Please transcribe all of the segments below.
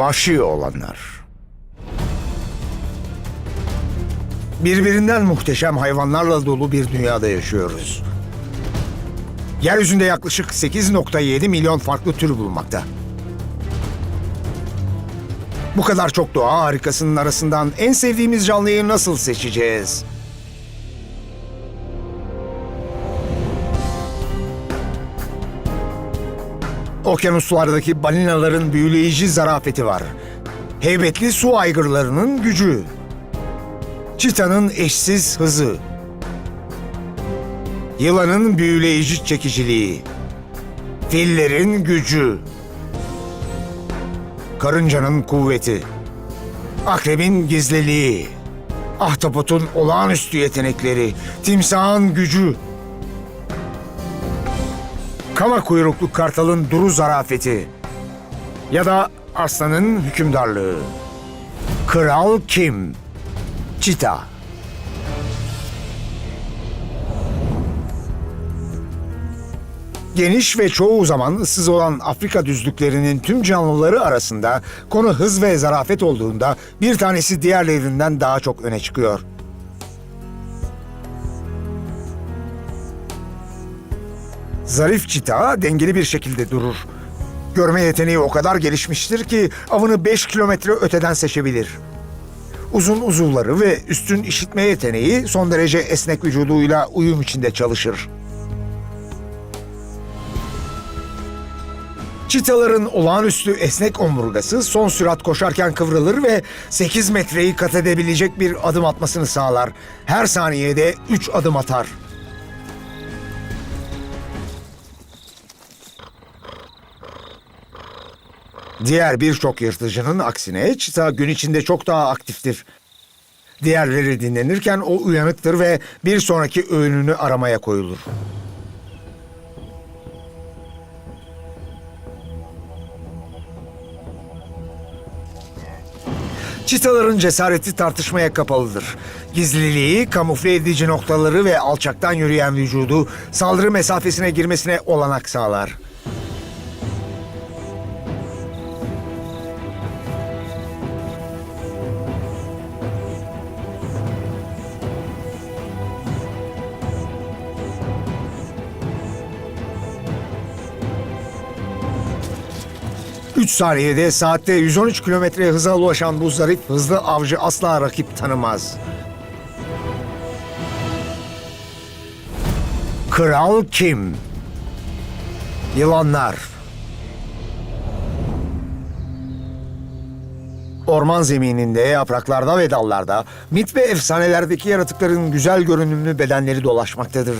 Vahşi olanlar. Birbirinden muhteşem hayvanlarla dolu bir dünyada yaşıyoruz. Yeryüzünde yaklaşık 8.7 milyon farklı tür bulunmakta. Bu kadar çok doğa harikasının arasından en sevdiğimiz canlıyı nasıl seçeceğiz? Okyanuslardaki balinaların büyüleyici zarafeti var. Heybetli su aygırlarının gücü. Çitanın eşsiz hızı. Yılanın büyüleyici çekiciliği. Fillerin gücü. Karıncanın kuvveti. Akrebin gizliliği. Ahtapotun olağanüstü yetenekleri. Timsahın gücü. Kama kuyruklu kartalın duru zarafeti. Ya da aslanın hükümdarlığı. Kral kim? Çita. Geniş ve çoğu zaman ıssız olan Afrika düzlüklerinin tüm canlıları arasında konu hız ve zarafet olduğunda bir tanesi diğerlerinden daha çok öne çıkıyor. Zarif çita dengeli bir şekilde durur. Görme yeteneği o kadar gelişmiştir ki avını 5 kilometre öteden seçebilir. Uzun uzuvları ve üstün işitme yeteneği son derece esnek vücuduyla uyum içinde çalışır. Çitaların olağanüstü esnek omurgası son sürat koşarken kıvrılır ve 8 metreyi kat edebilecek bir adım atmasını sağlar. Her saniyede 3 adım atar. Diğer birçok yırtıcının aksine çita gün içinde çok daha aktiftir. Diğerleri dinlenirken o uyanıktır ve bir sonraki öğününü aramaya koyulur. Çitaların cesareti tartışmaya kapalıdır. Gizliliği, kamufle edici noktaları ve alçaktan yürüyen vücudu saldırı mesafesine girmesine olanak sağlar. Saniyede saatte 113 kilometre hıza ulaşan bu zarif hızlı avcı asla rakip tanımaz. Kral kim? Yılanlar. Orman zemininde, yapraklarda ve dallarda mit ve efsanelerdeki yaratıkların güzel görünümlü bedenleri dolaşmaktadır.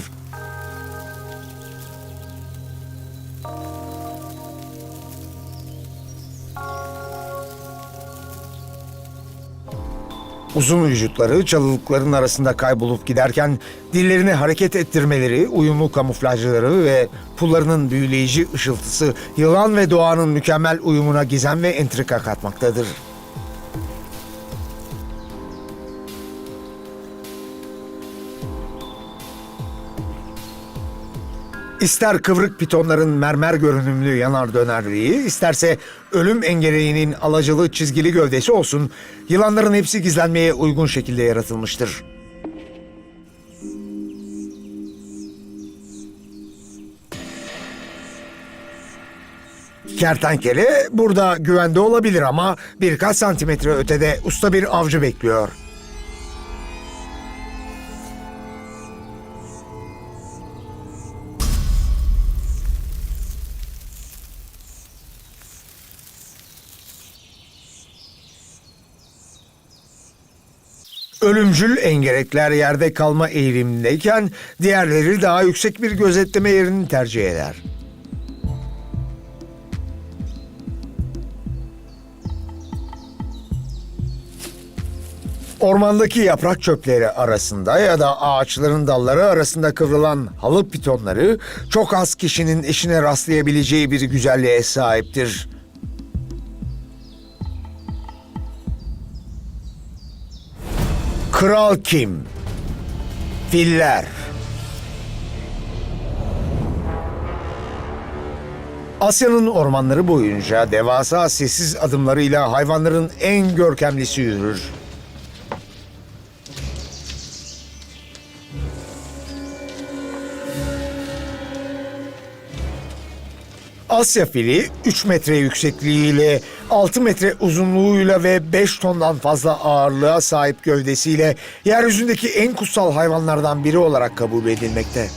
Uzun vücutları çalılıkların arasında kaybolup giderken dillerini hareket ettirmeleri, uyumlu kamuflajları ve pullarının büyüleyici ışıltısı yılan ve doğanın mükemmel uyumuna gizem ve entrika katmaktadır. İster kıvrık pitonların mermer görünümlü yanar dönerliği, isterse ölüm engeleğinin alacılı çizgili gövdesi olsun, yılanların hepsi gizlenmeye uygun şekilde yaratılmıştır. Kertenkele burada güvende olabilir ama birkaç santimetre ötede usta bir avcı bekliyor. Ölümcül engerekler yerde kalma eğilimindeyken diğerleri daha yüksek bir gözetleme yerini tercih eder. Ormandaki yaprak çöpleri arasında ya da ağaçların dalları arasında kıvrılan halı pitonları çok az kişinin eşine rastlayabileceği bir güzelliğe sahiptir. Kral kim? Filler. Asya'nın ormanları boyunca devasa sessiz adımlarıyla hayvanların en görkemlisi yürür. Asya fili 3 metre yüksekliğiyle, 6 metre uzunluğuyla ve 5 tondan fazla ağırlığa sahip gövdesiyle yeryüzündeki en kutsal hayvanlardan biri olarak kabul edilmekte.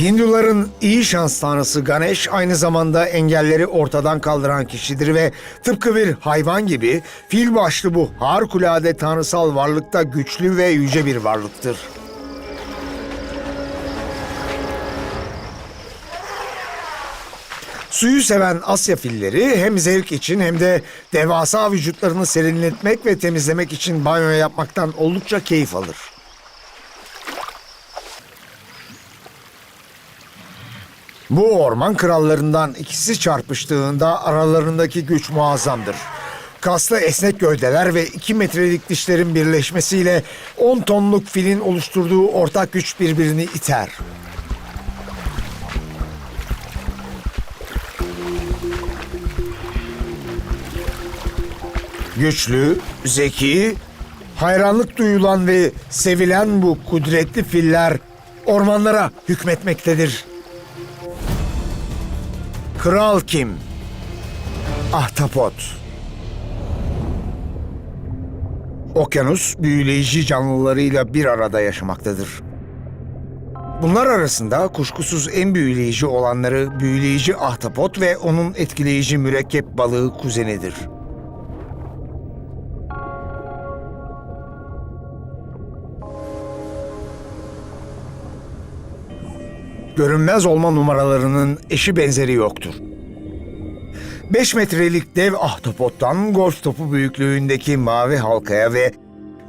Hinduların iyi şans tanrısı Ganesh aynı zamanda engelleri ortadan kaldıran kişidir ve tıpkı bir hayvan gibi fil başlı bu harikulade tanrısal varlıkta güçlü ve yüce bir varlıktır. Suyu seven Asya filleri hem zevk için hem de devasa vücutlarını serinletmek ve temizlemek için banyo yapmaktan oldukça keyif alır. Bu orman krallarından ikisi çarpıştığında aralarındaki güç muazzamdır. Kaslı esnek gövdeler ve 2 metrelik dişlerin birleşmesiyle 10 tonluk filin oluşturduğu ortak güç birbirini iter. Güçlü, zeki, hayranlık duyulan ve sevilen bu kudretli filler ormanlara hükmetmektedir. Kral kim? Ahtapot. Okyanus büyüleyici canlılarıyla bir arada yaşamaktadır. Bunlar arasında kuşkusuz en büyüleyici olanları büyüleyici ahtapot ve onun etkileyici mürekkep balığı kuzenidir. Görünmez olma numaralarının eşi benzeri yoktur. 5 metrelik dev ahtapottan golf topu büyüklüğündeki mavi halkaya ve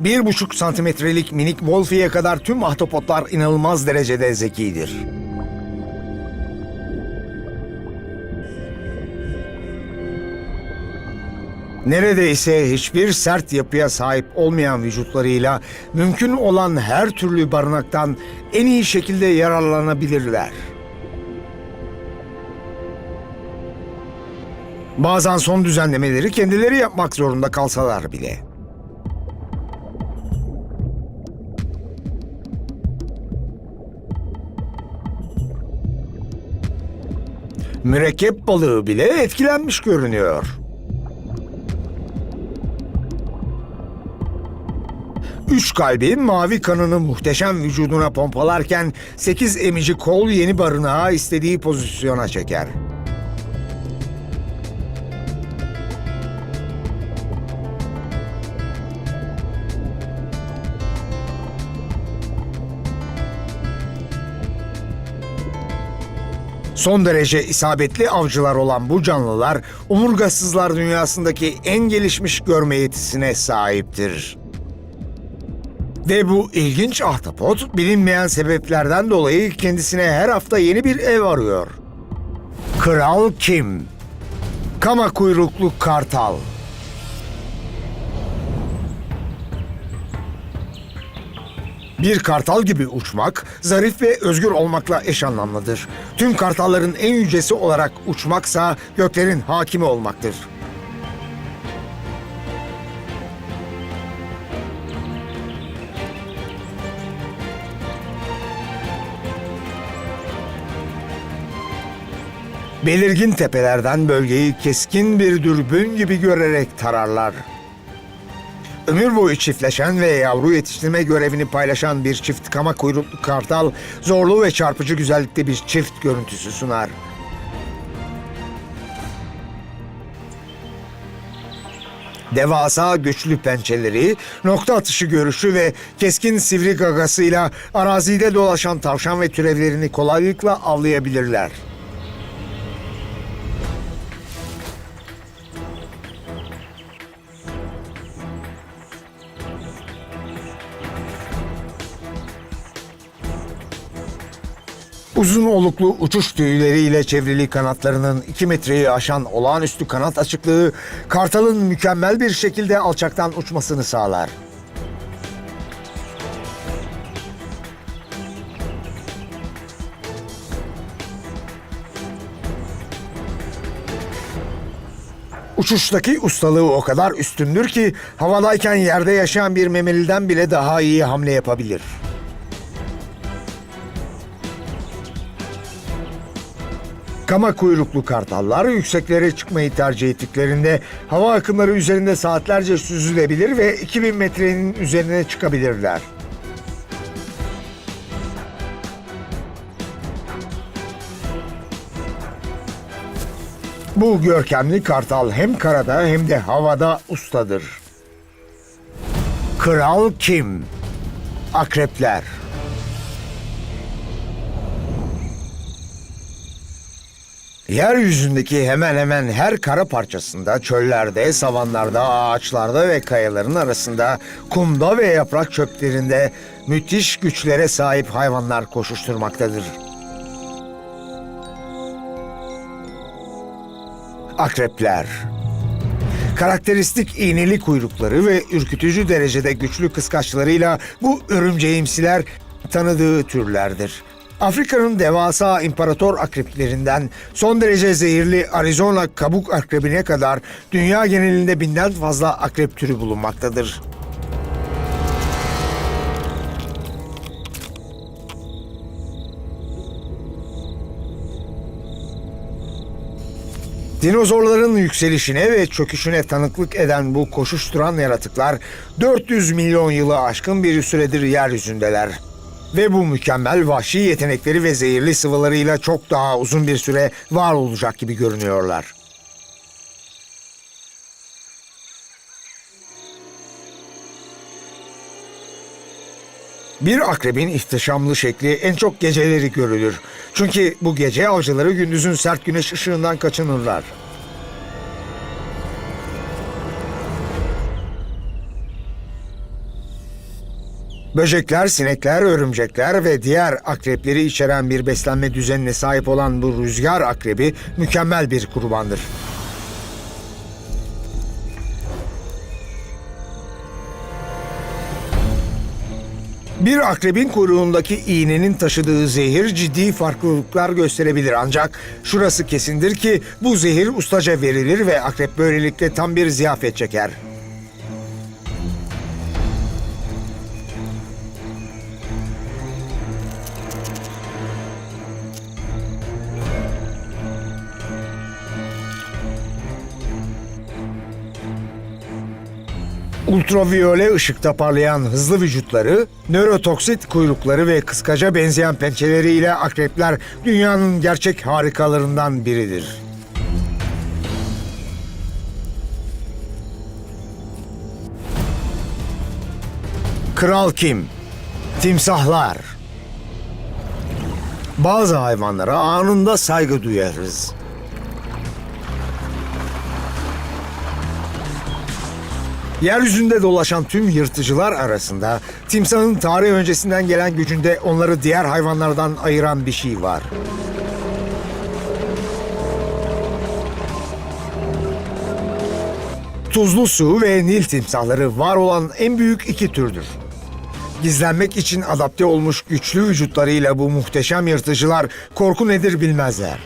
1,5 santimetrelik minik wolfie'ye kadar tüm ahtapotlar inanılmaz derecede zekidir. Neredeyse hiçbir sert yapıya sahip olmayan vücutlarıyla mümkün olan her türlü barınaktan en iyi şekilde yararlanabilirler. Bazen son düzenlemeleri kendileri yapmak zorunda kalsalar bile. Mürekkep balığı bile etkilenmiş görünüyor. Üç kalbi mavi kanını muhteşem vücuduna pompalarken sekiz emici kol yeni barınağı istediği pozisyona çeker. Son derece isabetli avcılar olan bu canlılar omurgasızlar dünyasındaki en gelişmiş görme yetisine sahiptir. Ve bu ilginç ahtapot bilinmeyen sebeplerden dolayı kendisine her hafta yeni bir ev arıyor. Kral kim? Kama kuyruklu kartal. Bir kartal gibi uçmak, zarif ve özgür olmakla eş anlamlıdır. Tüm kartalların en yücesi olarak uçmaksa göklerin hakimi olmaktır. Belirgin tepelerden bölgeyi keskin bir dürbün gibi görerek tararlar. Ömür boyu çiftleşen ve yavru yetiştirme görevini paylaşan bir çift kama kuyruklu kartal, zorlu ve çarpıcı güzellikte bir çift görüntüsü sunar. Devasa güçlü pençeleri, nokta atışı görüşü ve keskin sivri gagasıyla arazide dolaşan tavşan ve türevlerini kolaylıkla avlayabilirler. Uzun oluklu uçuş tüyleriyle çevrili kanatlarının 2 metreyi aşan olağanüstü kanat açıklığı kartalın mükemmel bir şekilde alçaktan uçmasını sağlar. Uçuştaki ustalığı o kadar üstündür ki havadayken yerde yaşayan bir memeliden bile daha iyi hamle yapabilir. Kama kuyruklu kartallar yükseklere çıkmayı tercih ettiklerinde hava akımları üzerinde saatlerce süzülebilir ve 2000 metrenin üzerine çıkabilirler. Bu görkemli kartal hem karada hem de havada ustadır. Kral kim? Akrepler. Yeryüzündeki hemen hemen her kara parçasında, çöllerde, savanlarda, ağaçlarda ve kayaların arasında, kumda ve yaprak çöplerinde müthiş güçlere sahip hayvanlar koşuşturmaktadır. Akrepler Karakteristik iğneli kuyrukları ve ürkütücü derecede güçlü kıskaçlarıyla bu örümceğimsiler tanıdığı türlerdir. Afrika'nın devasa imparator akreplerinden son derece zehirli Arizona kabuk akrebine kadar dünya genelinde binden fazla akrep türü bulunmaktadır. Dinozorların yükselişine ve çöküşüne tanıklık eden bu koşuşturan yaratıklar 400 milyon yılı aşkın bir süredir yeryüzündeler. Ve bu mükemmel vahşi yetenekleri ve zehirli sıvılarıyla çok daha uzun bir süre var olacak gibi görünüyorlar. Bir akrebin ihtişamlı şekli en çok geceleri görülür. Çünkü bu gece avcıları gündüzün sert güneş ışığından kaçınırlar. Böcekler, sinekler, örümcekler ve diğer akrepleri içeren bir beslenme düzenine sahip olan bu rüzgar akrebi mükemmel bir kurbandır. Bir akrebin kuyruğundaki iğnenin taşıdığı zehir ciddi farklılıklar gösterebilir ancak şurası kesindir ki bu zehir ustaca verilir ve akrep böylelikle tam bir ziyafet çeker. Ultraviyole ışıkta parlayan hızlı vücutları, nörotoksit kuyrukları ve kıskaca benzeyen pençeleriyle akrepler dünyanın gerçek harikalarından biridir. Kral kim? Timsahlar. Bazı hayvanlara anında saygı duyarız. Yeryüzünde dolaşan tüm yırtıcılar arasında timsahın tarih öncesinden gelen gücünde onları diğer hayvanlardan ayıran bir şey var. Tuzlu su ve Nil timsahları var olan en büyük iki türdür. Gizlenmek için adapte olmuş güçlü vücutlarıyla bu muhteşem yırtıcılar korku nedir bilmezler.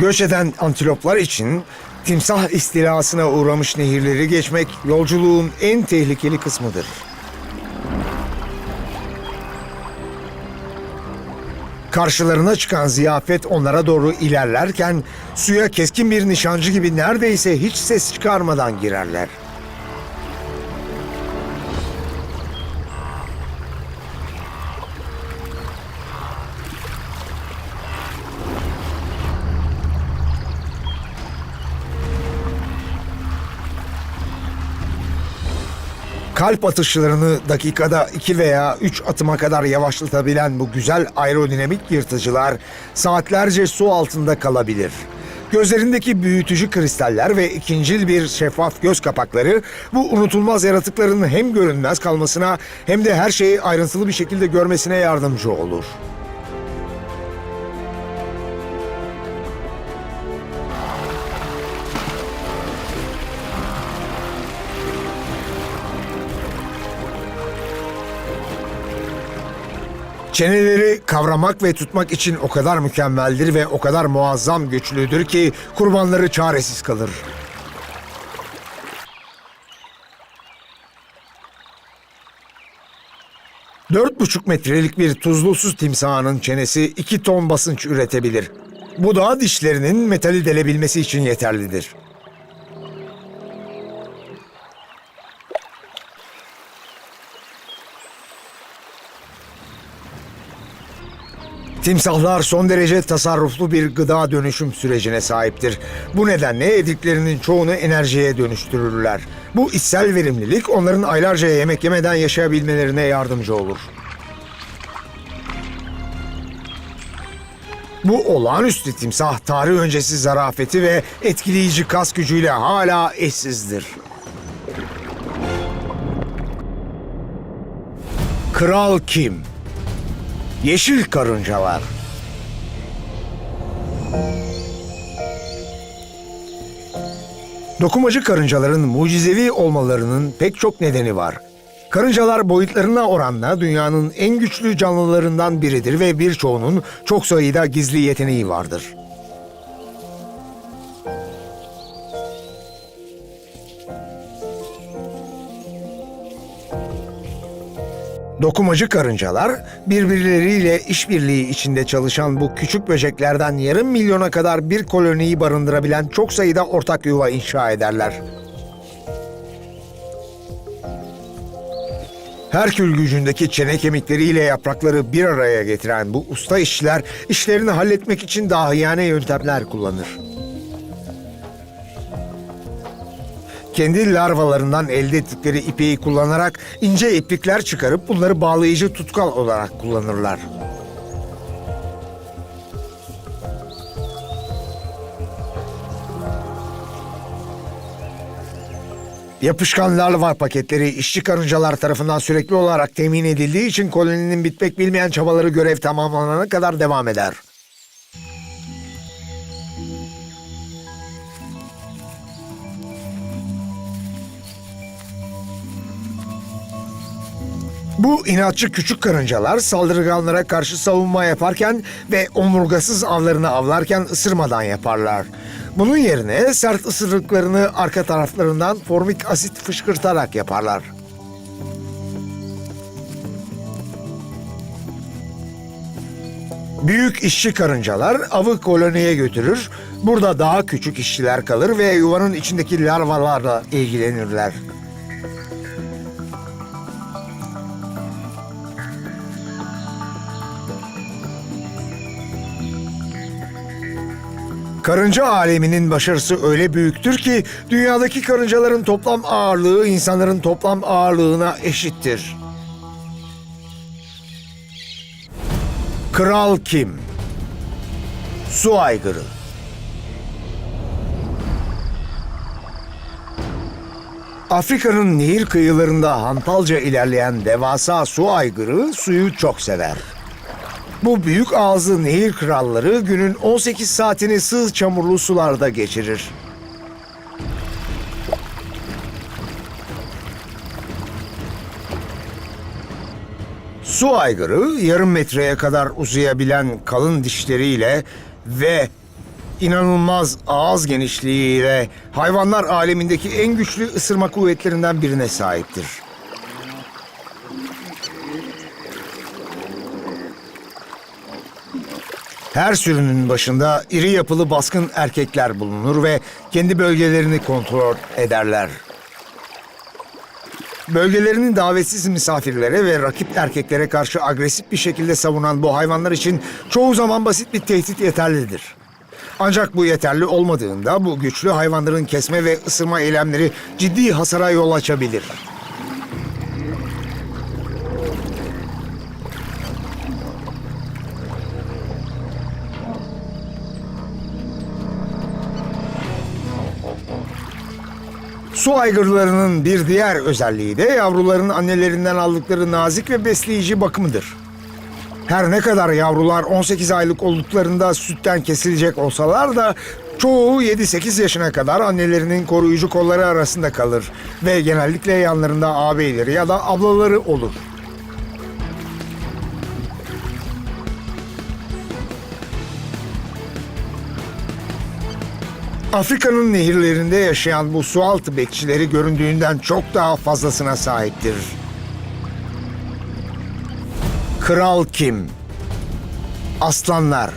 Göç eden antiloplar için timsah istilasına uğramış nehirleri geçmek yolculuğun en tehlikeli kısmıdır. Karşılarına çıkan ziyafet onlara doğru ilerlerken suya keskin bir nişancı gibi neredeyse hiç ses çıkarmadan girerler. Kalp atışlarını dakikada 2 veya 3 atıma kadar yavaşlatabilen bu güzel aerodinamik yırtıcılar saatlerce su altında kalabilir. Gözlerindeki büyütücü kristaller ve ikincil bir şeffaf göz kapakları bu unutulmaz yaratıkların hem görünmez kalmasına hem de her şeyi ayrıntılı bir şekilde görmesine yardımcı olur. Çeneleri kavramak ve tutmak için o kadar mükemmeldir ve o kadar muazzam güçlüdür ki kurbanları çaresiz kalır. Dört buçuk metrelik bir tuzlusuz timsahının çenesi iki ton basınç üretebilir. Bu da dişlerinin metali delebilmesi için yeterlidir. Timsahlar son derece tasarruflu bir gıda dönüşüm sürecine sahiptir. Bu nedenle yediklerinin çoğunu enerjiye dönüştürürler. Bu içsel verimlilik onların aylarca yemek yemeden yaşayabilmelerine yardımcı olur. Bu olağanüstü timsah tarih öncesi zarafeti ve etkileyici kas gücüyle hala eşsizdir. Kral kim? Yeşil karıncalar. Dokumacı karıncaların mucizevi olmalarının pek çok nedeni var. Karıncalar boyutlarına oranla dünyanın en güçlü canlılarından biridir ve birçoğunun çok sayıda gizli yeteneği vardır. Dokumacı karıncalar birbirleriyle işbirliği içinde çalışan bu küçük böceklerden yarım milyona kadar bir koloniyi barındırabilen çok sayıda ortak yuva inşa ederler. Herkül gücündeki çene kemikleriyle yaprakları bir araya getiren bu usta işçiler işlerini halletmek için dahiyane yöntemler kullanır. Kendi larvalarından elde ettikleri ipeyi kullanarak ince iplikler çıkarıp bunları bağlayıcı tutkal olarak kullanırlar. Yapışkan larva paketleri işçi karıncalar tarafından sürekli olarak temin edildiği için koloninin bitmek bilmeyen çabaları görev tamamlanana kadar devam eder. Bu inatçı küçük karıncalar saldırganlara karşı savunma yaparken ve omurgasız avlarını avlarken ısırmadan yaparlar. Bunun yerine sert ısırıklarını arka taraflarından formik asit fışkırtarak yaparlar. Büyük işçi karıncalar avı koloniye götürür. Burada daha küçük işçiler kalır ve yuvanın içindeki larvalarla ilgilenirler. Karınca aleminin başarısı öyle büyüktür ki dünyadaki karıncaların toplam ağırlığı insanların toplam ağırlığına eşittir. Kral kim? Su aygırı. Afrika'nın nehir kıyılarında hantalca ilerleyen devasa su aygırı suyu çok sever. Bu büyük ağızlı nehir kralları günün 18 saatini sığ çamurlu sularda geçirir. Su aygırı yarım metreye kadar uzayabilen kalın dişleriyle ve inanılmaz ağız genişliğiyle hayvanlar alemindeki en güçlü ısırma kuvvetlerinden birine sahiptir. Her sürünün başında iri yapılı baskın erkekler bulunur ve kendi bölgelerini kontrol ederler. Bölgelerini davetsiz misafirlere ve rakip erkeklere karşı agresif bir şekilde savunan bu hayvanlar için çoğu zaman basit bir tehdit yeterlidir. Ancak bu yeterli olmadığında bu güçlü hayvanların kesme ve ısırma eylemleri ciddi hasara yol açabilir. Su aygırlarının bir diğer özelliği de yavruların annelerinden aldıkları nazik ve besleyici bakımıdır. Her ne kadar yavrular 18 aylık olduklarında sütten kesilecek olsalar da çoğu 7-8 yaşına kadar annelerinin koruyucu kolları arasında kalır ve genellikle yanlarında ağabeyleri ya da ablaları olur. Afrika'nın nehirlerinde yaşayan bu sualtı bekçileri göründüğünden çok daha fazlasına sahiptir. Kral kim? Aslanlar.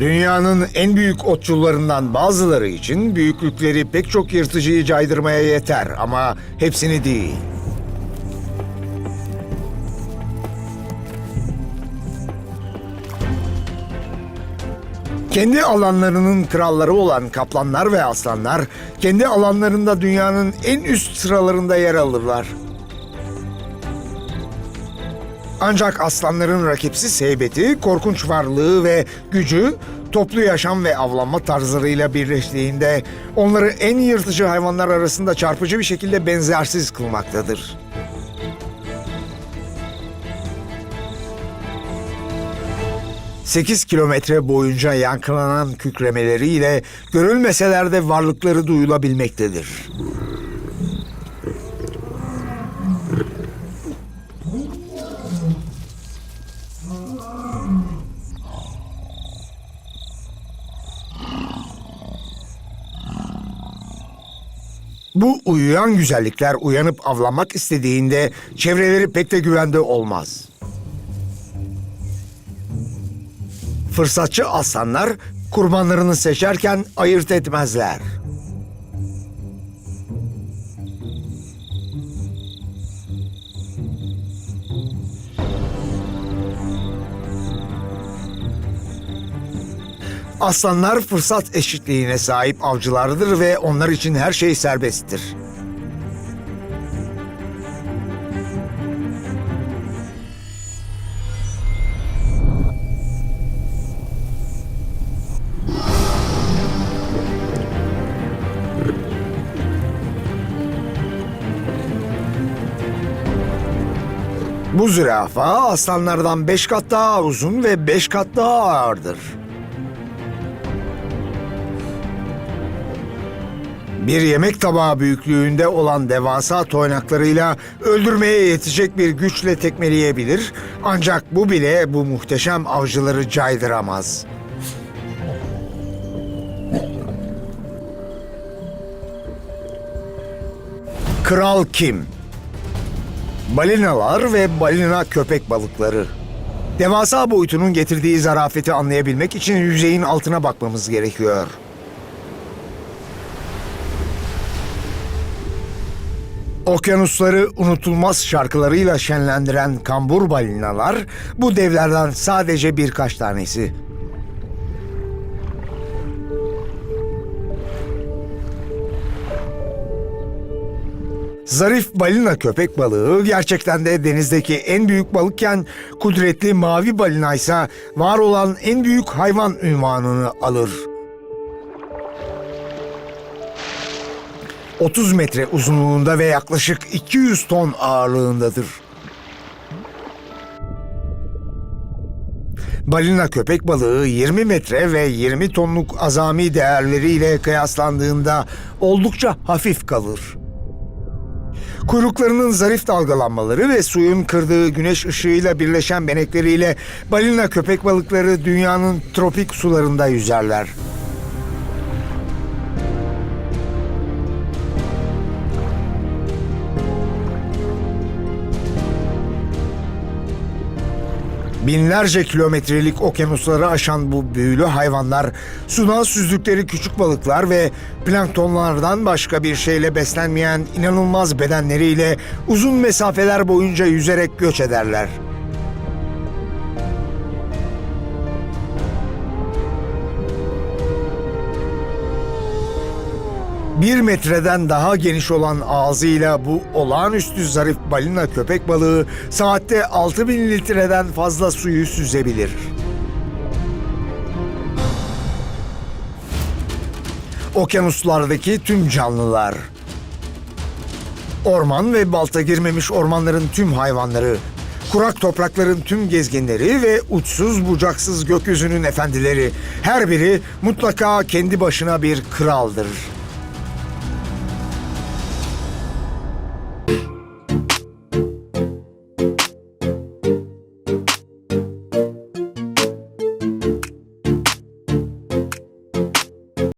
Dünyanın en büyük otçullarından bazıları için büyüklükleri pek çok yırtıcıyı caydırmaya yeter ama hepsini değil. Kendi alanlarının kralları olan kaplanlar ve aslanlar, kendi alanlarında dünyanın en üst sıralarında yer alırlar. Ancak aslanların rakipsiz heybeti, korkunç varlığı ve gücü toplu yaşam ve avlanma tarzlarıyla birleştiğinde onları en yırtıcı hayvanlar arasında çarpıcı bir şekilde benzersiz kılmaktadır. Sekiz kilometre boyunca yankılanan kükremeleriyle görülmeseler de varlıkları duyulabilmektedir. Bu uyuyan güzellikler uyanıp avlanmak istediğinde çevreleri pek de güvende olmaz. Fırsatçı aslanlar kurbanlarını seçerken ayırt etmezler. Aslanlar fırsat eşitliğine sahip avcılardır ve onlar için her şey serbesttir. Bu zürafa aslanlardan beş kat daha uzun ve beş kat daha ağırdır. Bir yemek tabağı büyüklüğünde olan devasa toynaklarıyla öldürmeye yetecek bir güçle tekmeleyebilir. Ancak bu bile bu muhteşem avcıları caydıramaz. Kral kim? Balinalar ve balina köpek balıkları. Devasa boyutunun getirdiği zarafeti anlayabilmek için yüzeyin altına bakmamız gerekiyor. Okyanusları unutulmaz şarkılarıyla şenlendiren kambur balinalar bu devlerden sadece birkaç tanesi. Zarif balina köpek balığı gerçekten de denizdeki en büyük balıkken kudretli mavi balina ise var olan en büyük hayvan ünvanını alır. 30 metre uzunluğunda ve yaklaşık 200 ton ağırlığındadır. Balina köpek balığı 20 metre ve 20 tonluk azami değerleriyle kıyaslandığında oldukça hafif kalır. Kuyruklarının zarif dalgalanmaları ve suyun kırdığı güneş ışığıyla birleşen benekleriyle balina köpek balıkları dünyanın tropik sularında yüzerler. Binlerce kilometrelik okyanusları aşan bu büyülü hayvanlar sudan süzdükleri küçük balıklar ve planktonlardan başka bir şeyle beslenmeyen inanılmaz bedenleriyle uzun mesafeler boyunca yüzerek göç ederler. Bir metreden daha geniş olan ağzıyla bu olağanüstü zarif balina köpek balığı saatte 6000 litreden fazla suyu süzebilir. Okyanuslardaki tüm canlılar, orman ve balta girmemiş ormanların tüm hayvanları, kurak toprakların tüm gezginleri ve uçsuz bucaksız gökyüzünün efendileri her biri mutlaka kendi başına bir kraldır.